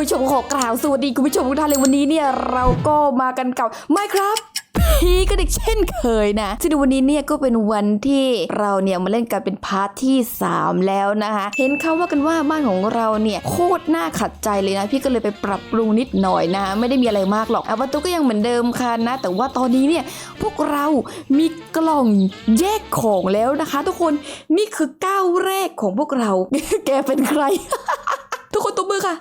ผู้ชมขอกล่าวสวัสดีคุณผู้ชมทุกท่านเลยวันนี้เนี่ยเราก็มากันกับไม่ครับพีกันอีกเช่นเคยนะซึ่งวันนี้เนี่ยก็เป็นวันที่เราเนี่ยมาเล่นกันเป็นพาร์ทที่ 3 แล้วนะคะ เห็นเขาว่ากันว่าบ้านของเราเนี่ยโคตรน่าขัดใจเลยนะ พี่ก็เลยไปปรับปรุงนิดหน่อยนะไม่ได้มีอะไรมากหรอกอะประตูก็ยังเหมือนเดิมค่ะนะ แต่ว่าตอนนี้เนี่ยพวกเรามีกล่องแยกของแล้วนะคะ ทุกคนนี่คือก้าวแรกของพวกเรา แกเป็นใคร ทุกคนตบมือค่ะ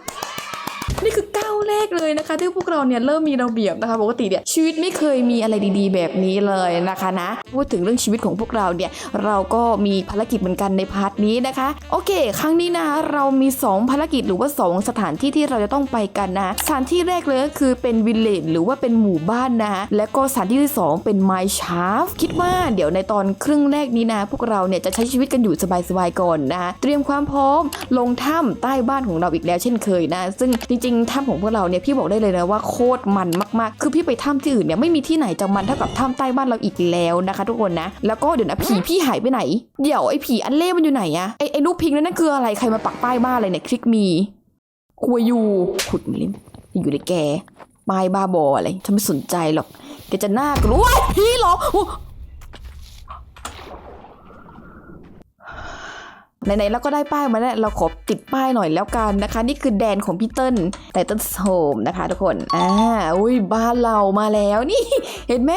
นี่คือก้าวแรกเลยนะคะ ที่พวกเราเนี่ยเริ่มมีระเบียบนะคะปกติเนี่ยชีวิตไม่เคยมีอะไรดีๆ แบบนี้เลยนะคะนะพูดถึงเรื่องชีวิตของพวกเราเนี่ยเราก็มีภารกิจเหมือนกันในพาร์ทนี้นะคะ โอเค ครั้งนี้นะคะเรามี 2 ภารกิจหรือว่า 2 สถานที่ที่เราจะต้องไปกันนะสถานที่แรกเลยก็คือเป็นวิลเลจหรือว่าเป็นหมู่บ้านนะคะและก็สถานที่ที่ 2 เป็นไมชาร์ฟคิดว่าเดี๋ยวในตอนครึ่งแรกนี้นะ พวกเราเนี่ยจะใช้ชีวิตกันอยู่สบายๆก่อนนะคะเตรียมความพร้อมลงถ้ำใต้บ้านของเราอีกแล้วเช่นเคยนะ ซึ่งจริงๆถ้ำของพวกเราเนี่ยพี่บอกได้เลยนะว่าโคตรมันมากๆ คือพี่ไปถ้ำที่อื่นเนี่ยไม่มีที่ไหนจะมันเท่ากับถ้ำใต้บ้านเราอีกแล้วนะคะ ทุกคนนะ แล้วก็เดี๋ยวนะผีพี่หายไปไหน เดี๋ยวไอ้ผีอันเล่มันอยู่ไหนอะไอ้ไอ้ลูกพิงนั่นนั่นคืออะไรใครมาปักป้ายบ้านอะไรเนี่ยคลิกมีคุยอยู่ขุดมาเลยอยู่เลยแกป้ายบ้าบออะไรฉันไม่สนใจหรอกแกจะน่ากลัวว้ายพี่เหรอโอ้ ไหนๆเราก็ได้ป้ายมาแล้วเราขอติดป้ายหน่อยแล้วกันนะคะ นี่คือแดนของพี่เติ้ลไตเติ้ลโฮมนะคะทุกคนอ่าอุ้ยบ้านเรามาแล้วนี่ เห็นไหม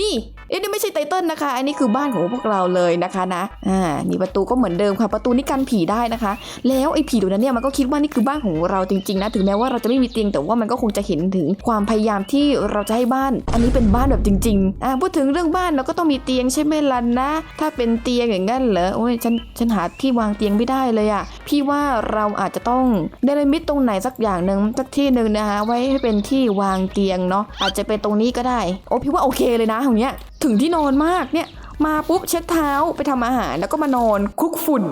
นี่ เอ๊ะนี่ไม่ใช่ไตเติ้ลนะคะ อันนี้คือบ้านของพวกเราเลยนะคะนะ อ่า นี่ประตูก็เหมือนเดิมค่ะ ประตูนี่กันผีได้นะคะ แล้วไอ้ผีตัวนั้นเนี่ยมันก็คิดว่านี่คือบ้านของเราจริงๆนะ ถึงแม้ว่าเราจะไม่มีเตียงแต่ว่ามันก็คงจะเห็นถึงความพยายามที่เราจะให้บ้าน อันนี้เป็นบ้านแบบจริงๆ อ่า พูดถึงเรื่องบ้านเราก็ต้องมีเตียงใช่ไหมล่ะนะ ถ้าเป็นเตียงอย่างนั้นเหรอ โอ้ย ฉัน ฉันหาที่วางเตียงไม่ได้เลยอะพี่ว่าเราอาจจะต้องเดลมิตตรงไหนสักอย่างหนึ่งสักที่หนึ่งนะคะ ไว้ให้เป็นที่วางเตียงเนาะ อาจจะเป็นตรงนี้ก็ได้ โอ้พี่ว่าโอเคเลยนะตรงเนี้ยถึงที่นอนมากเนี่ย มาปุ๊บเช็ดเท้าไปทำอาหารแล้วก็มานอนคลุกฝุ่น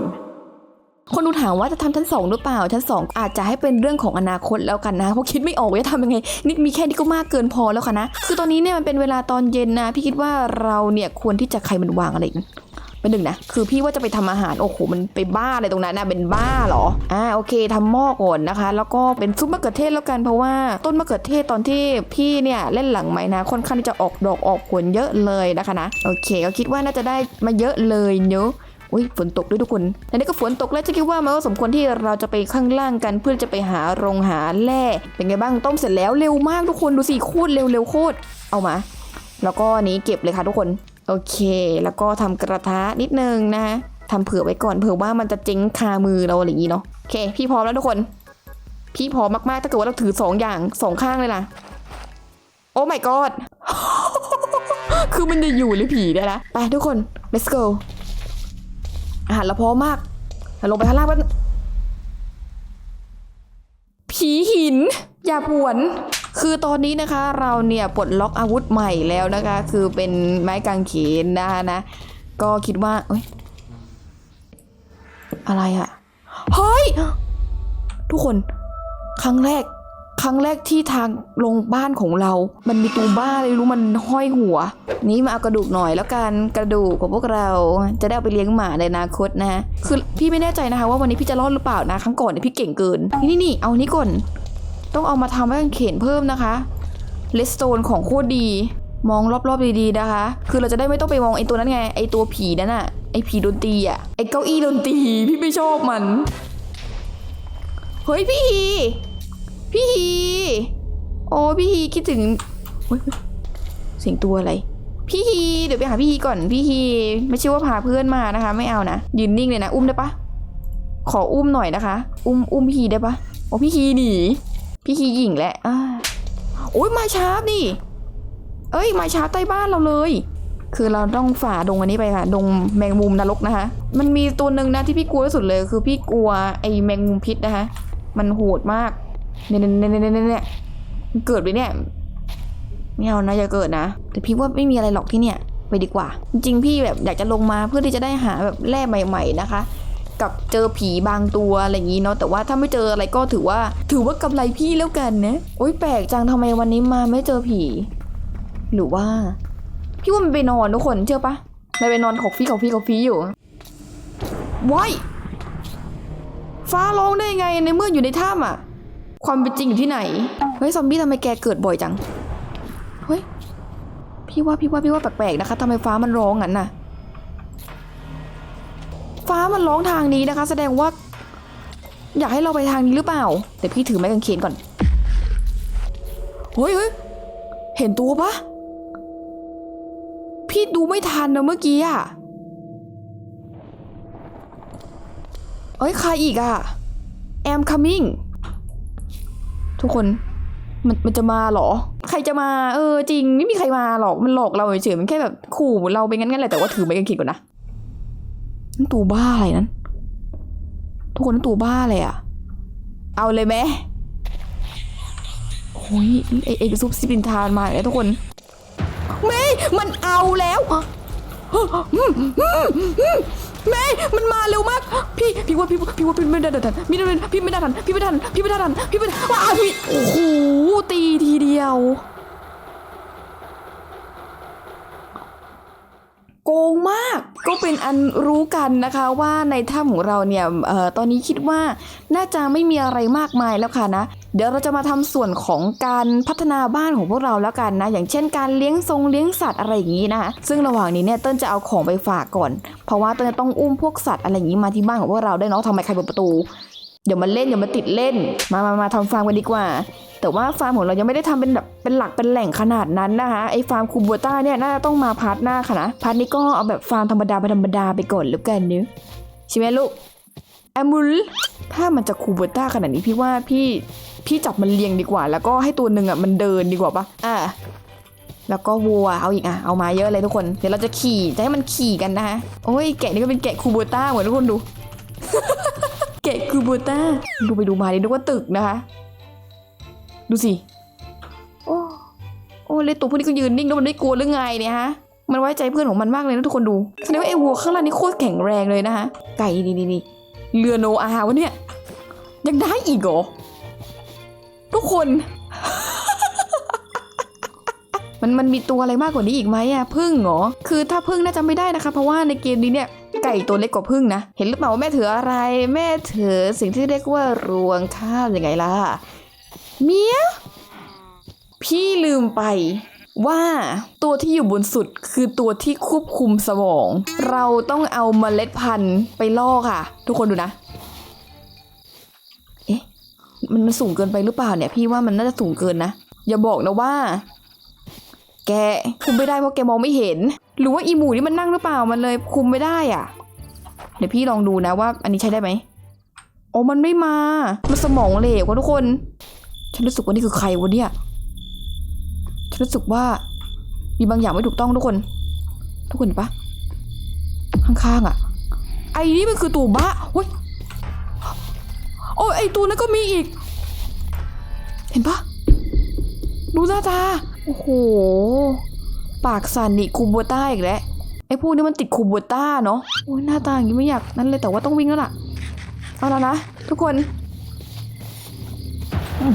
คนดูถามว่าจะทำชั้นสองหรือเปล่าชั้นสองอาจจะให้เป็นเรื่องของอนาคตแล้วกันนะเพราะคิดไม่ออกว่าจะทำยังไงนี่มีแค่นี้ก็มากเกินพอแล้วค่ะนะคือตอนนี้เนี่ยมันเป็นเวลาตอนเย็นนะ พี่คิดว่าเราเนี่ยควรที่จะใครมันวางอะไร เป็นหนึ่งนะ คือพี่ว่าจะไปทำอาหาร โอ้โห มันไปบ้าอะไรตรงนั้นนะเป็นบ้าเหรอ อ่า โอเคทำหม้อก่อนนะคะ แล้วก็เป็นซุปมะเขือเทศแล้วกันเพราะว่าต้นมะเขือเทศตอนที่พี่เนี่ยเล่นหลังไม้นะ ค่อนข้างที่จะออกดอกออกผลเยอะเลยนะคะนะ โอเค ก็คิดว่าน่าจะได้มาเยอะเลยเนอะอุ้ยฝนตกด้วยทุกคนแล้วนี่ก็ฝนตกแล้วจะคิดว่ามันก็สมควรที่เราจะไปข้างล่างกันเพื่อจะไปหาโรงหาแร่เป็นไงบ้างต้มเสร็จแล้วเร็วมากทุกคนดูสิโคตรเร็วเร็วโคตรเอามา แล้วก็นี้เก็บเลยค่ะทุกคน โอเค แล้วก็ทำกระทะนิดนึงนะทำเผื่อไว้ก่อนเผื่อว่ามันจะเจ๊งคามือเราอะไรอย่างนี้เนาะโอเค พี่พร้อมแล้วทุกคน พี่พร้อมมากๆถ้าเกิดว่าเราถือสองอย่างสองข้างเลยนะโอ้ my god คือมันจะอยู่หรือผีได้ละไปทุกคน let's go อาหารเราพร้อมมากลงไปข้างล่างแป๊บนึงผีหิน อย่าผวน คือตอนนี้นะคะเราเนี่ยปลดล็อกอาวุธใหม่แล้วนะคะ คือเป็นไม้กางเขนนะคะนะ ก็คิดว่าเอ้ยอะไรอะเฮ้ย ทุกคนครั้งแรก ครั้งแรกที่ทางลงบ้านของเรา มันมีตัวบ้าเลยรู้มันห้อยหัว นี่มาเอากระดูกหน่อยแล้วกันกระดูกของพวกเราจะได้เอาไปเลี้ยงหมาในอนาคตนะคือพี่ไม่แน่ใจนะคะ ว่าวันนี้พี่จะรอดหรือเปล่านะ ครั้งก่อนเนี่ยพี่เก่งเกิน นี่นี่นี่เอานี้ก่อน ต้องเอามาทำไว้กางเขนเพิ่มนะคะเลสโตนของโคตรดีมองรอบๆดีๆนะคะ คือเราจะได้ไม่ต้องไปมองไอ้ตัวนั้นไง ไอ้ตัวผีนั่นอะไอ้ผีดนตรีอะไอ้เก้าอี้ดนตรีพี่ไม่ชอบมัน เฮ้ยพี่ฮีพี่ฮีโอ้พี่ฮีคิดถึงเสียงตัวอะไร พี่ฮีเดี๋ยวไปหาพี่ฮีก่อนพี่ฮีไม่ใช่ว่าพาเพื่อนมานะคะ ไม่เอานะยืนนิ่งเลยนะ อุ้มได้ปะขออุ้มหน่อยนะคะ อุ้มอุ้มพี่ฮีได้ปะโอ้พี่ฮีหนี พี่ฮีหญิงแหละอ่าโอ้ยมาชาร์ปนี่ เอ้ย มาชาร์ปใต้บ้านเราเลย คือเราต้องฝ่าดงอันนี้ไปค่ะ ดงแมงมุมนรกนะคะ มันมีตัวหนึ่งนะที่พี่กลัวที่สุดเลย คือพี่กลัวไอ้แมงมุมพิษนะคะ มันโหดมาก เนี่ยเนี่ยเนี่ยเนี่ยเนี่ยมันเกิดไปเนี่ยไม่เอานะอย่าเกิดนะ แต่พี่ว่าไม่มีอะไรหรอกที่เนี่ย ไปดีกว่า จริงๆพี่แบบอยากจะลงมาเพื่อที่จะได้หาแบบแร่ใหม่ ๆนะคะ กับเจอผีบางตัวอะไรอย่างนี้เนาะแต่ว่าถ้าไม่เจออะไรก็ถือว่า ถือว่ากำไรพี่แล้วกันนะโอ๊ยแปลกจังทำไมวันนี้มาไม่เจอผี หรือว่า พี่ว่ามันไปนอนทุกคนเชื่อปะมันไปนอนขอกฟี่ขอกฟี่ขอกฟี่อยู่ว้ายฟ้าร้องได้ไงในเมื่ออยู่ในถ้ำอะ ความเป็นจริงอยู่ที่ไหนเฮ้ยซอมบี้ทำไมแกเกิดบ่อยจังเฮ้ยพี่ว่าพี่ว่าพี่ว่าแปลกๆนะคะทำไมฟ้ามันร้องงั้นน่ะ ฟ้ามันร้องทางนี้นะคะ แสดงว่า อยากให้เราไปทางนี้หรือเปล่าแต่พี่ถือไม้กางเขนก่อน เฮ้ยเฮ้ยเห็นตัวปะพี่ดูไม่ทันนะเมื่อกี้อะเอ้ยใครอีกอะแอม coming ทุกคนมันมันจะมาเหรอ ใครจะมา เออจริง ไม่มีใครมาหรอก มันหลอกเราเฉยๆมันแค่แบบขู่เราไปงั้นๆแหละแต่ว่าถือไม้กางเขนก่อนนะ นั่นตัวบ้าอะไรนั้น ทุกคนนั่นตัวบ้าเลยอะเอาเลยไหมโอ้ยไอไอซุปซิปินทานมาแล้วทุกคนไม่มันเอาแล้วไม่มันมาเร็วมาก พี่ พี่ว่าพี่พี่ว่าพี่ไม่ได้ทันพี่ไม่ได้พี่ไม่ได้ทันพี่ไม่ได้ทันพี่ไม่ได้ทันพี่ไม่ได้ว้าพี่โอ้โหตีทีเดียว โก งมาก ก็เป็นอันรู้กันนะคะว่าในถ้ำของเราเนี่ยออตอนนี้คิดว่าน่าจะไม่มีอะไรมากมายแล้วค่ะนะ เดี๋ยวเราจะมาทำส่วนของการพัฒนาบ้านของพวกเราแล้วกันนะ อย่างเช่นการเลี้ยงทรงเลี้ยงสัตว์อะไรอย่างนี้นะคะซึ่งระหว่างนี้เนี่ยเติ้ลจะเอาของไปฝากก่อน เพราะว่าเติ้ลจะต้องอุ้มพวกสัตว์อะไรอย่างนี้มาที่บ้านของพวกเราได้เนาะทำไมใครเปิดประตู เดี๋ยวมาเล่นเดี๋ยวมาติดเล่น มามามาทำฟาร์มกันดีกว่า แต่ว่าฟาร์มของเรายังไม่ได้ทำเป็นแบบเป็นหลักเป็นแหล่งขนาดนั้นนะคะไอ้ฟาร์มคูบัวต้าเนี่ยน่าจะต้องมาพาร์ทหน้าค่ะนะพาร์ทนี้ก็เอาแบบฟาร์มธรรมดาไปธรรมดาไปก่อนแล้วกันเนื้อใช่ไหมลูกแอมูลถ้ามันจะคูบัวต้าขนาดนี้พี่ว่าพี่พี่จับมันเลี้ยงดีกว่า แล้วก็ให้ตัวหนึ่งอะมันเดินดีกว่าปะอ่าแล้วก็วัวเอาอีกอะเอามาเยอะเลยทุกคนเดี๋ยวเราจะขี่จะให้มันขี่กันนะคะโอ้ยแกะนี่ก็เป็นแกะคูบัวต้าเหมือนทุกคนดู แกะคูบัวต้าดูไปดูมาดินึกว่าตึกนะคะ ดูสิ โอ้โอ้เลยตัวพวกนี้ก็ยืนนิ่งแล้วมันไม่กลัวหรือไงเนี่ยฮะมันไว้ใจเพื่อนของมันมากเลยนะทุกคนดูแสดงว่าไอ้วัวข้างล่างนี่โคตรแข็งแรงเลยนะคะไก่นี่นี่นี่เรือโนอาห์วะเนี่ยยังได้อีกเหรอทุกคน มันมันมีตัวอะไรมากกว่านี้อีกไหมอะพึ่งเหรอคือถ้าพึ่งน่าจะไม่ได้นะคะ เพราะว่าในเกมนี้เนี่ย ไก่ตัวเล็กกว่าพึ่งนะ เห็นหรือเปล่าว่าแม่ถืออะไร แม่ถือสิ่งที่เรียกว่ารวงข้าวยังไงล่ะ เมียพี่ลืมไปว่าตัวที่อยู่บนสุดคือตัวที่ควบคุมสมอง เราต้องเอาเมล็ดพันธุ์ไปล่อค่ะ ทุกคนดูนะ เอ๊ะ มันมันสูงเกินไปหรือเปล่าเนี่ย พี่ว่ามันน่าจะสูงเกินนะ อย่าบอกนะว่า แกคุมไม่ได้เพราะแกมองไม่เห็น หรือว่าอีหมูนี่มันนั่งหรือเปล่ามันเลยคุมไม่ได้อะ เดี๋ยวพี่ลองดูนะว่า อันนี้ใช้ได้ไหมโอ้มันไม่มา มันสมองเหลวว่ะทุกคน ฉันรู้สึกว่านี่คือใครวะเนี่ย ฉันรู้สึกว่า มีบางอย่างไม่ถูกต้องทุกคน ทุกคนเห็นปะข้างๆอะ ไอ้นี่มันคือตัวบ้าโอ้ยโอ้ยไอ้ตัวนั้นก็มีอีก เห็นปะดูหน้าตา โอ้โห ปากสั่นนี่คูบัวต้าอีกแล้วไอ้พวกนี้มันติดคูบัวต้าเนาะโอ้ยหน้าตาอย่างนี้ไม่อยากนั่นเลยแต่ว่าต้องวิ่งแล้วล่ะเอาแล้วนะทุกคน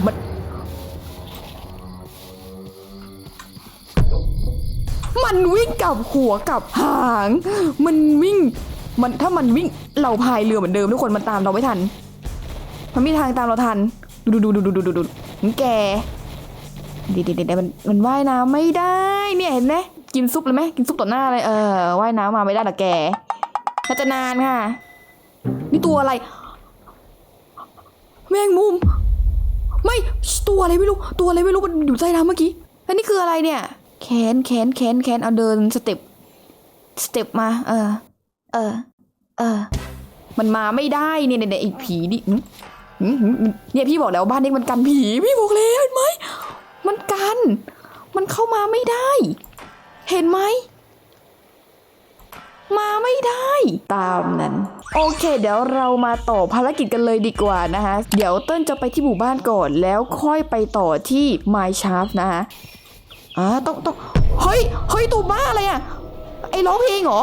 มันมันวิ่งกับหัวกับหาง มันวิ่ง มันถ้ามันวิ่งเราพายเรือเหมือนเดิมทุกคนมันตามเราไม่ทัน มันไม่มีทางตามเราทัน ดูดูดูดูดูดูดูมันแกเดี๋ยวเดี๋ยวเดี๋ยวมันมันว่ายน้ำไม่ได้ เนี่ยเห็นไหมกินซุปเลยไหมกินซุปต่อหน้าเลยเออว่ายน้ำมาไม่ได้หรอกแกน่าจะนานค่ะ นี่ตัวอะไร แมงมุม ไม่ตัวอะไรไม่รู้ ตัวอะไรไม่รู้มันอยู่ใต้น้ำเมื่อกี้อันนี้คืออะไรเนี่ย แขนแขนแขนแขนเอาเดินสเต็ปสเต็ปมา เออ เออ เออ มันมาไม่ได้เนี่ยเนี่ยเนี่ยไอ้ผีดิเนี่ยพี่บอกแล้วบ้านนี้มันกันผี พี่บอกแล้วเห็นไหมมันกัน มันเข้ามาไม่ได้ เห็นไหม มาไม่ได้ ตามนั้น โอเค เดี๋ยวเรามาต่อภารกิจกันเลยดีกว่านะคะเดี๋ยวเติ้ลจะไปที่หมู่บ้านก่อนแล้วค่อยไปต่อที่ My Shaft นะคะอ่าต้องต้องเฮ้ยเฮ้ยตัวบ้าอะไรอะไอ้ร้องเพลงเหรอ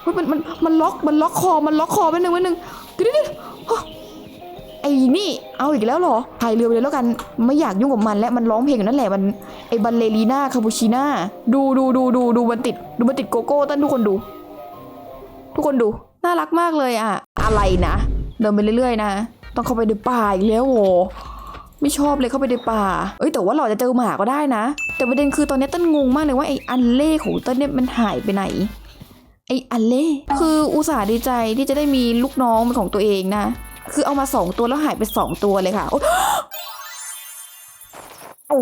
เฮ้ยมันมันมันล็อกมันล็อกคอมันล็อกคอไปหนึ่งไปหนึ่งเดี๋ยวเดี๋ยวเดี๋ยวฮะ ไอ้นี่เอาอีกแล้วเหรอพายเรือไปเลยแล้วกันไม่อยากยุ่งกับมันและมันร้องเพลงอยู่นั่นแหละมันไอ้บัลเลรีน่าคาปูชิน่าดูดูดูดูดูมันติดดูมันติดโกโก้เต้นทุกคนดู ทุกคนดูน่ารักมากเลยอะอะไรนะเดินไปเรื่อยๆ นะต้องเข้าไปในป่าอีกแล้วโหไม่ชอบเลยเข้าไปในป่า เอ้ยแต่ว่าเราจะเจอหมาก็ได้นะ แต่ประเด็นคือตอนนี้เต้นงงมากเลยว่าไอ้อันเล่ของเต้นเนี่ยมันหายไปไหน ไอ้อันเล่คืออุตส่าห์ดีใจที่จะได้มีลูกน้องเป็นของตัวเองนะ คือเอามาสองตัวแล้วหายไปสองตัวเลยค่ะ โอ๊ยเอ้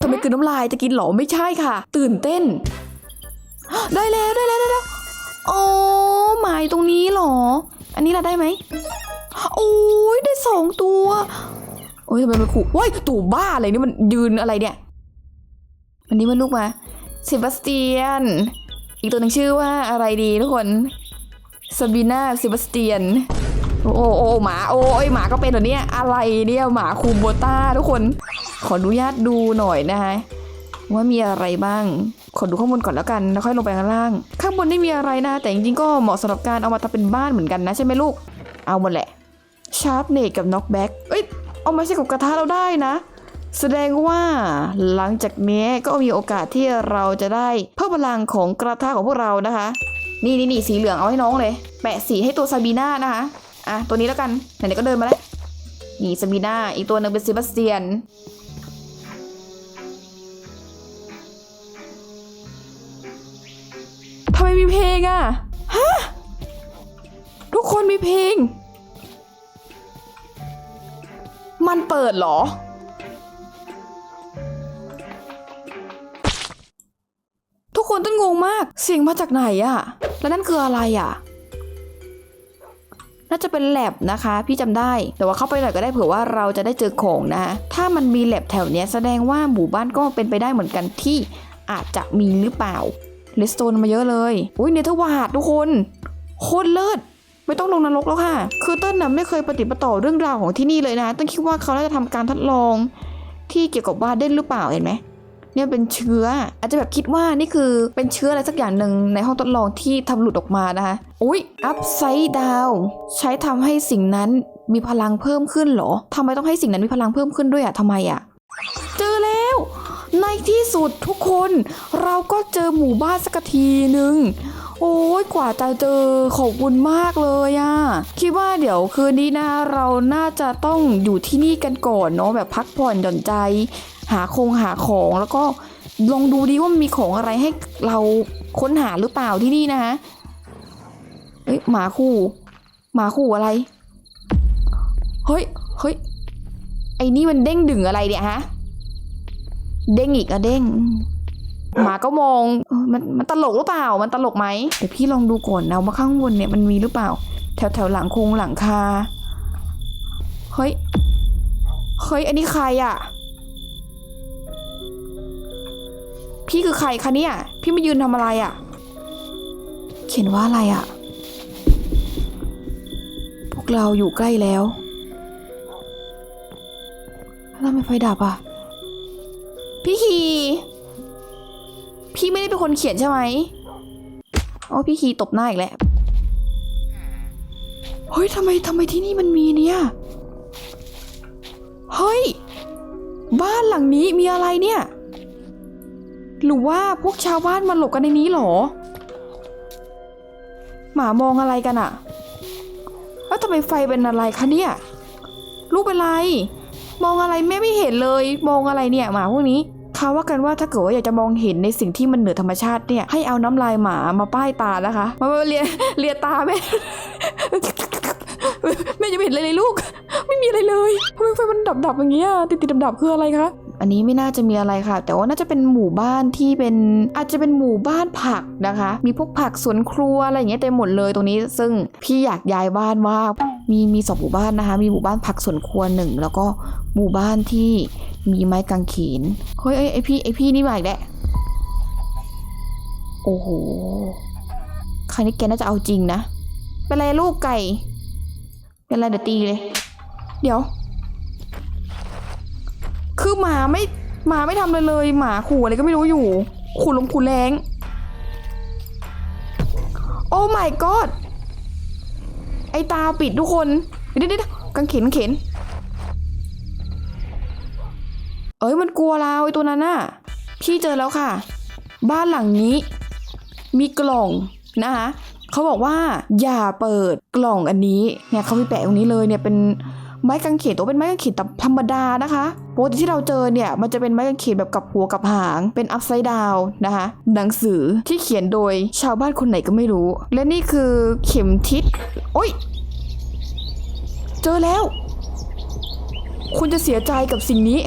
ทำไมกลืนน้ำลายจะกินหรอไม่ใช่ค่ะ ตื่นเต้น ได้แล้วได้แล้วได้แล้วโอ้หมายตรงนี้หรอ อันนี้เราได้ไหมโอ้ยได้สองตัว โอ้ยทำไมมันขู่ว้ายตู่บ้าอะไรนี่มันยืนอะไรเนี่ยอันนี้มันลูกมาเซบาสเตียน อีกตัวหนึ่งชื่อว่าอะไรดีทุกคนซาบีนาเซบาสเตียน โอ้โอ้หมาโอ้ยหมาก็เป็นเหรอเนี่ยอะไรเนี่ยหมาคูโบต้าทุกคน ขออนุญาตดูหน่อยนะคะว่ามีอะไรบ้าง ขอดูข้างบนก่อนแล้วกัน แล้วค่อยลงไปข้างล่าง ข้างบนไม่มีอะไรนะ แต่จริงๆก็เหมาะสำหรับการเอามาทำเป็นบ้านเหมือนกันนะใช่ไหมลูก เอาหมดแหละ ชาร์ปเนตกับน็อกแบ็กเอ้ย เอามาใช้กับกระทะเราได้นะ แสดงว่าหลังจากนี้ก็มีโอกาสที่เราจะได้เพิ่มพลังของกระทะของพวกเรานะคะ นี่นี่นี่สีเหลืองเอาให้น้องเลย แปะสีให้ตัวซาบีน่านะคะ อะตัวนี้แล้วกันไหนๆก็เดินมาแล้วนี่ซาบีน่าอีกตัวหนึ่งเป็นเซบาสเตียน ทำไมมีเพลงอะฮะ ทุกคนมีเพลง มันเปิดเหรอ ทุกคนต้องงงมาก เสียงมาจากไหนอะแล้วนั่นคืออะไรอะ น่าจะเป็นแลบนะคะ พี่จำได้ แต่ว่าเข้าไปหน่อยก็ได้เผื่อว่าเราจะได้เจอของนะถ้ามันมีแลบแถวเนี้ยแสดงว่าหมู่บ้านก็เป็นไปได้เหมือนกันที่อาจจะมีหรือเปล่าเลสโตนมาเยอะเลยอุ้ยเนเธอร์วาดทุกคนโคตรเลิศไม่ต้องลงนรกแล้วค่ะ คือเต้นน่ะไม่เคยปฏิปต่อเรื่องราวของที่นี่เลยนะเต้นคิดว่าเขาน่าจะทำการทดลอง ที่เกี่ยวกับวาเด่นหรือเปล่าเห็นไหม เนี่ยเป็นเชื้อ อาจจะแบบคิดว่านี่คือเป็นเชื้ออะไรสักอย่างหนึ่งในห้องทดลองที่ทำหลุดออกมานะคะอุ้ยอัพไซด์ดาวใช้ทำให้สิ่งนั้นมีพลังเพิ่มขึ้นเหรอทำไมต้องให้สิ่งนั้นมีพลังเพิ่มขึ้นด้วยอะทำไมอะเจอแล้ว ในที่สุดทุกคน เราก็เจอหมู่บ้านสักทีหนึ่งโอ้ยกว่าจะเจอขอบคุณมากเลยอะคิดว่าเดี๋ยวคืนนี้นะเราน่าจะต้องอยู่ที่นี่กันก่อนเนาะแบบพักผ่อนหย่อนใจ หาคงหาของแล้วก็ลองดูดีว่ามันมีของอะไรให้เราค้นหาหรือเปล่าที่นี่นะฮะเอ้ยหมาคู่หมาคู่อะไร เฮ้ยเฮ้ยไอ้นี่มันเด้งดึงอะไรเนี่ยฮะ เด้งอีกอะเด้งหมาก็มองมันมันตลกหรือเปล่า มันตลกไหมเดี๋ยวพี่ลองดูก่อนนะว่าข้างบนเนี่ยมันมีหรือเปล่า แถวแถวหลังคงหลังคา เฮ้ย เฮ้ย อันนี้ใครอะ พี่คือใครคะเนี่ย พี่มายืนทำอะไรอะเขียนว่าอะไรอะพวกเราอยู่ใกล้แล้วแล้วทำไมไฟดับอะพี่คีพี่ไม่ได้เป็นคนเขียนใช่ไหมอ๋อพี่คีตบหน้าอีกแล้วเฮ้ยทำไมทำไมที่นี่มันมีเนี่ย เฮ้ย บ้านหลังนี้มีอะไรเนี่ย หรือว่าพวกชาวบ้านมาหลบกันในนี้หรอ หมามองอะไรกันอะแล้วทำไมไฟเป็นอะไรคะเนี่ย ลูกเป็นไร มองอะไรแม่ไม่เห็นเลย มองอะไรเนี่ยหมาพวกนี้เขาว่ากันว่าถ้าเกิดว่าอยากจะมองเห็นในสิ่งที่มันเหนือธรรมชาติเนี่ย ให้เอาน้ำลายหมามาป้ายตานะคะ มาเลียเลียตาแม่แม่จะไม่เห็นอะไรเลยลูก ไม่มีอะไรเลยทำไมไฟมันดับดับๆอย่างเงี้ยติดติดดับดับๆคืออะไรคะ อันนี้ไม่น่าจะมีอะไรค่ะ แต่ว่าน่าจะเป็นหมู่บ้านที่เป็นอาจจะเป็นหมู่บ้านผักนะคะ มีพวกผักสวนครัวอะไรอย่างเงี้ยเต็มหมดเลยตรงนี้ ซึ่งพี่อยากย้ายบ้านมากมีมีสองหมู่บ้านนะคะ มีหมู่บ้านผักสวนครัวหนึ่งแล้วก็หมู่บ้านที่มีไม้กางเขนเฮ้ยเอ้ไอพี่ไอพี่นี่มาอีกแล้วโอ้โหคราวนี้แกน่าจะเอาจริงนะ เป็นไรลูกไก่ เป็นไรเดี๋ยวตีเลย เดี๋ยว คือหมาไม่หมาไม่ทำเลยเลย หมาขู่อะไรก็ไม่รู้อยู่ ขู่ลมขู่แรงโอ้ my god ไอตาปิดทุกคน เดี๋ยวเดี๋ยวกังเขนเขนเอ้ยมันกลัวเราไอตัวนั้นน่ะ พี่เจอแล้วค่ะ บ้านหลังนี้ มีกล่องนะคะเขาบอกว่าอย่าเปิดกล่องอันนี้ เนี่ยเขามีแปะตรงนี้เลยเนี่ยเป็น ไม้กางเขนตัวเป็นไม้กางเขนธรรมดานะคะปกติที่เราเจอเนี่ยมันจะเป็นไม้กางเขนแบบกับหัวกับหางเป็นอัพไซด์ดาวนะคะหนังสือที่เขียนโดยชาวบ้านคนไหนก็ไม่รู้ และนี่คือเข็มทิศโอ้ยเจอแล้ว คุณจะเสียใจกับสิ่งนี้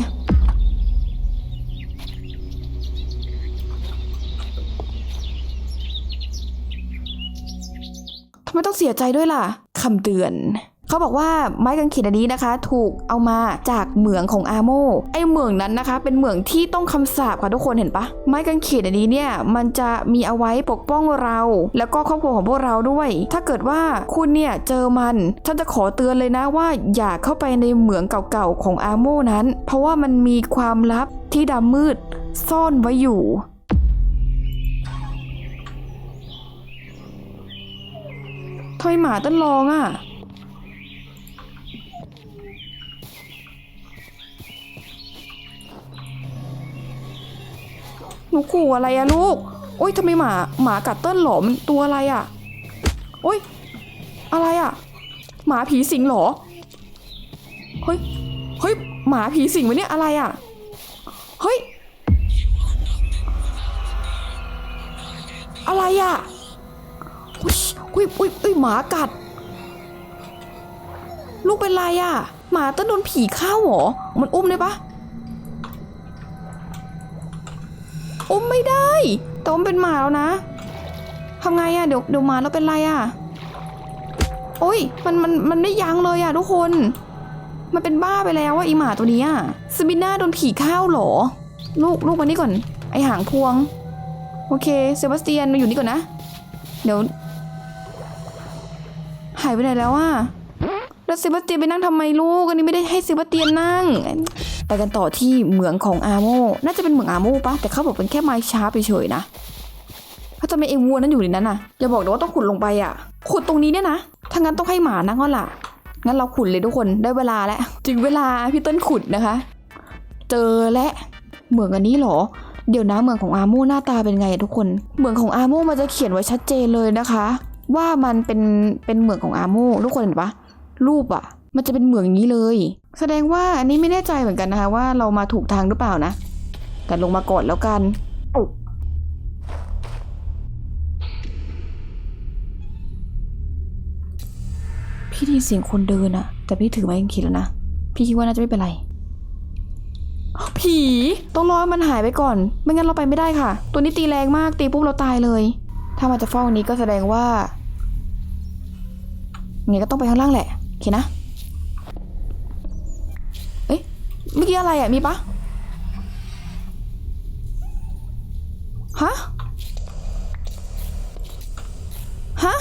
ทำไมต้องเสียใจด้วยล่ะ คำเตือน เขาบอกว่าไม้กางเขนอันนี้นะคะ ถูกเอามาจากเหมืองของอาโมไอเหมืองนั้นนะคะ เป็นเหมืองที่ต้องคำสาปค่ะทุกคนเห็นปะไม้กางเขนอันนี้เนี่ยมันจะมีเอาไว้ปกป้องเรา แล้วก็ครอบครัวของพวกเราด้วย ถ้าเกิดว่าคุณเนี่ยเจอมันฉันจะขอเตือนเลยนะว่าอย่าเข้าไปในเหมืองเก่าๆของอาโมนั้น เพราะว่ามันมีความลับที่ดำมืดซ่อนไว้อยู่ทำไมหมาต้นรองอะ หนูขู่อะไรอะลูก โอ๊ยทำไมหมาหมากัดเติ้ลหรอมันตัวอะไรอะโอ๊ยอะไรอะหมาผีสิงเหรอ เฮ้ย เฮ้ย หมาผีสิงวะเนี่ยอะไรอะเฮ้ย อะไรอะอุ้ยอุ้ยอุ้ยอุ้ยหมากัด ลูกเป็นไรอะหมาเต้นโดนผีเข้าเหรอ มันอุ้มได้ปะ อุ้มไม่ได้แต่ว่ามันเป็นหมาแล้วนะทำไงอะเดี๋ยวเดี๋ยวหมาเราเป็นไรอะโอ้ยมันมันมันไม่ยั้งเลยอะทุกคน มันเป็นบ้าไปแล้วอะอีหมาตัวนี้อะสมิน่าโดนผีข้าเหรอ ลูกลูกมานี่ก่อน ไอหางพวง โอเคเซบาสเตียนมาอยู่นี่ก่อนนะ เดี๋ยว หายไปไหนแล้วอะแล้วเซบาสเตียนไปนั่งทำไมลูก อันนี้ไม่ได้ให้เซบาสเตียนนั่งไปกันต่อที่เหมืองของอาโมน่าจะเป็นเหมืองอาโมปะแต่เขาบอกเป็นแค่ไม้ช้าไปเฉยๆนะเขาจะไม่ไอ้วัวนั้นอยู่ในนั้นน่ะอย่าบอกนะว่าต้องขุดลงไปอะ ขุดตรงนี้เนี่ยนะถ้างั้นต้องให้หมานั่งก็ล่ะงั้นเราขุดเลยทุกคนได้เวลาแล้วถึงเวลาพี่เต้นขุดนะคะ เจอและเหมืองอันนี้เหรอเดี๋ยวนะเหมืองของอาโมหน้าตาเป็นไงทุกคนเหมืองของอาโมมันจะเขียนไว้ชัดเจนเลยนะคะ ว่ามันเป็นเป็นเหมืองของอาโมทุกคนเห็นปะรูปอะมันจะเป็นเหมืองอย่างนี้เลย แสดงว่าอันนี้ไม่แน่ใจเหมือนกันนะคะว่าเรามาถูกทางหรือเปล่านะกันลงมาก่อนแล้วกันพี่ได้ยินเสียงคนเดินอะแต่พี่ถือไม้กางเขนแล้วนะ พี่คิดว่าน่าจะไม่เป็นไร ผีต้องรอให้มันหายไปก่อน ไม่งั้นเราไปไม่ได้ค่ะ ตัวนี้ตีแรงมากตีปุ๊บเราตายเลย ถ้ามันจะเฝ้าอันนี้ก็แสดงว่าไงก็ต้องไปข้างล่างแหละโอเคนะ เอ๊ะ เมื่อกี้อะไรอะมีปะฮะฮะ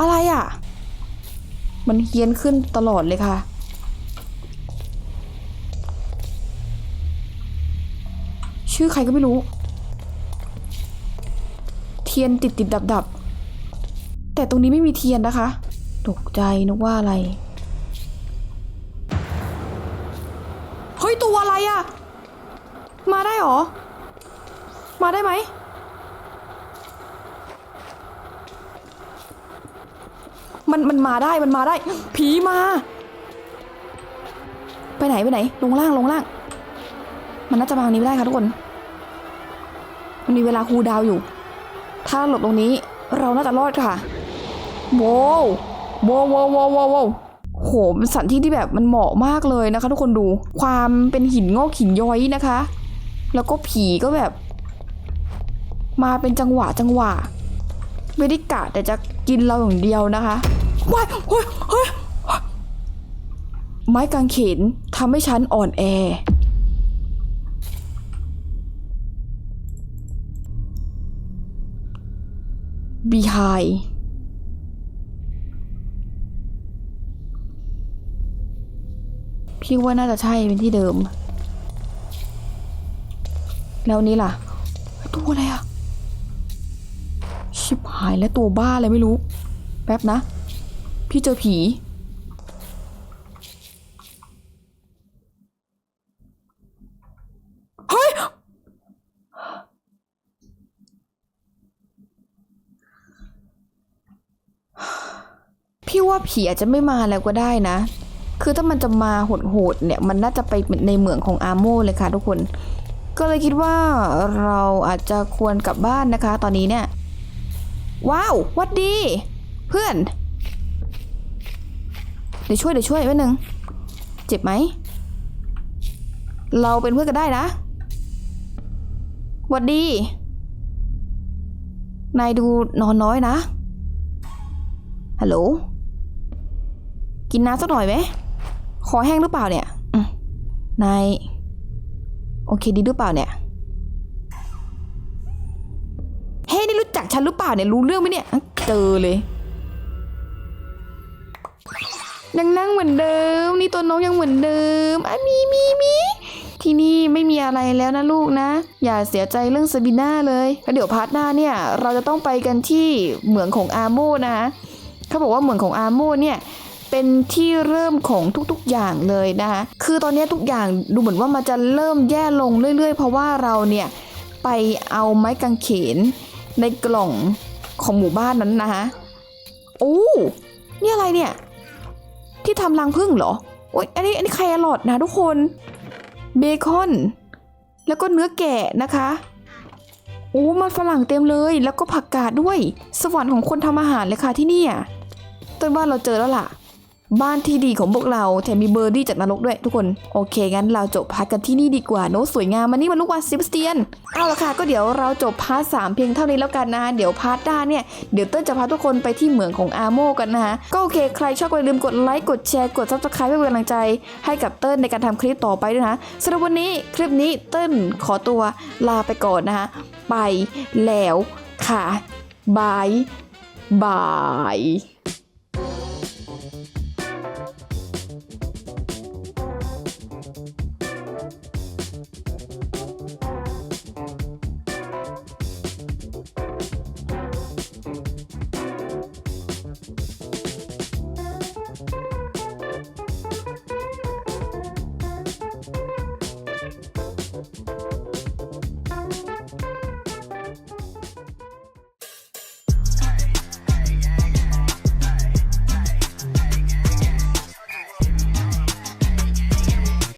อะไรอะ มันเฮี้ยนขึ้นตลอดเลยค่ะ ชื่อใครก็ไม่รู้ เทียนติดติดดับดับแต่ตรงนี้ไม่มีเทียนนะคะ ตกใจนึกว่าอะไร เฮ้ย ตัวอะไรอะมาได้หรอ มาได้ไหม มาได้มันมาได้ ผีมา ไปไหนไปไหน ลงล่างลงล่าง มันน่าจะมาทางนี้ไม่ได้ค่ะทุกคน มันมีเวลาคูลดาวอยู่ ถ้าหลบตรงนี้ เราน่าจะรอดค่ะโว้วโว้วโว้วโว้วโว้วโหเป็นสถานที่ที่แบบมันเหมาะมากเลยนะคะ ทุกคนดูความเป็นหินงอกหินย้อยนะคะ แล้วก็ผีก็แบบ มาเป็นจังหวะจังหวะ ไม่ได้กะแต่จะกินเราอย่างเดียวนะคะ ว้ายเฮ้ยเฮ้ยไม้กางเขนทำให้ฉันอ่อนแอ behind พี่ว่าน่าจะใช่เป็นที่เดิม แล้วนี้ล่ะ ตัวอะไรอะชิบหายแล้วตัวบ้าอะไรไม่รู้ แป๊บนะ พี่เจอผี เฮ้ย พี่ว่าผีอาจจะไม่มาแล้วก็ได้นะ คือถ้ามันจะมาโหดๆเนี่ย มันน่าจะไปในเหมืองของอาโมเลยค่ะทุกคน ก็เลยคิดว่าเราอาจจะควรกลับบ้านนะคะ ตอนนี้เนี่ย ว้าววัดดี เพื่อน ดี๋ยวช่วยเดี๋ยวช่วยไว้หนึ่งเจ็บไหม เราเป็นเพื่อนกันได้นะหวัดดี นายดูนอนน้อยนะ ฮัลโหล กินน้ำสักหน่อยไหม คอแห้งหรือเปล่าเนี่ยนาย โอเคดีหรือเปล่าเนี่ย เฮ้ยนี่รู้จักฉันหรือเปล่าเนี่ย รู้เรื่องไหมเนี่ย เจอเลย ยังนั่งเหมือนเดิม นี่ตัวน้องยังเหมือนเดิมอะมีมีมีที่นี่ไม่มีอะไรแล้วนะลูกนะ อย่าเสียใจเรื่องซาบิน่าเลยแล้วเดี๋ยวพาร์ทหน้าเนี่ยเราจะต้องไปกันที่เหมืองของอาโมนะเขาบอกว่าเหมืองของอาโมเนี่ยเป็นที่เริ่มของทุกๆอย่างเลยนะคะคือตอนนี้ทุกอย่างดูเหมือนว่ามันจะเริ่มแย่ลงเรื่อยๆ เพราะว่าเราเนี่ยไปเอาไม้กางเขนในกล่องของหมู่บ้านนั้นนะคะโอ้นี่อะไรเนี่ย ที่ทำรังผึ้งเหรอโอ๊ยอันนี้อันนี้แครอดนะทุกคน เบคอน แล้วก็เนื้อแกะนะคะโอ้มันฝรั่งเต็มเลย แล้วก็ผักกาดด้วย สวรรค์ของคนทำอาหารเลยค่ะที่นี่ต้นบ้านเราเจอแล้วล่ะ บ้านที่ดีของพวกเราแถมมีเบอร์ดี้จากนรกด้วยทุกคนโอเคงั้นเราจบพาร์ทกันที่นี่ดีกว่าเนอะสวยงามมันนี่มันลูกวานซิบสเตียนเอาละค่ะก็เดี๋ยวเราจบพาร์ทสามเพียงเท่านี้แล้วกันนะเดี๋ยวพาร์ทหน้าเนี่ยเดี๋ยวเต้นจะพาทุกคนไปที่เหมืองของอาโมกันนะคะก็โอเคใครชอบก็อย่าลืมกดไลค์กดแชร์กดซับสไครป์เพื่อเป็นกำลังใจ ให้กับเต้นในการทำคลิปต่อไปด้วยนะสำหรับวันนี้คลิปนี้เต้นขอตัวลาไปก่อนนะคะไปแล้วค่ะบายบาย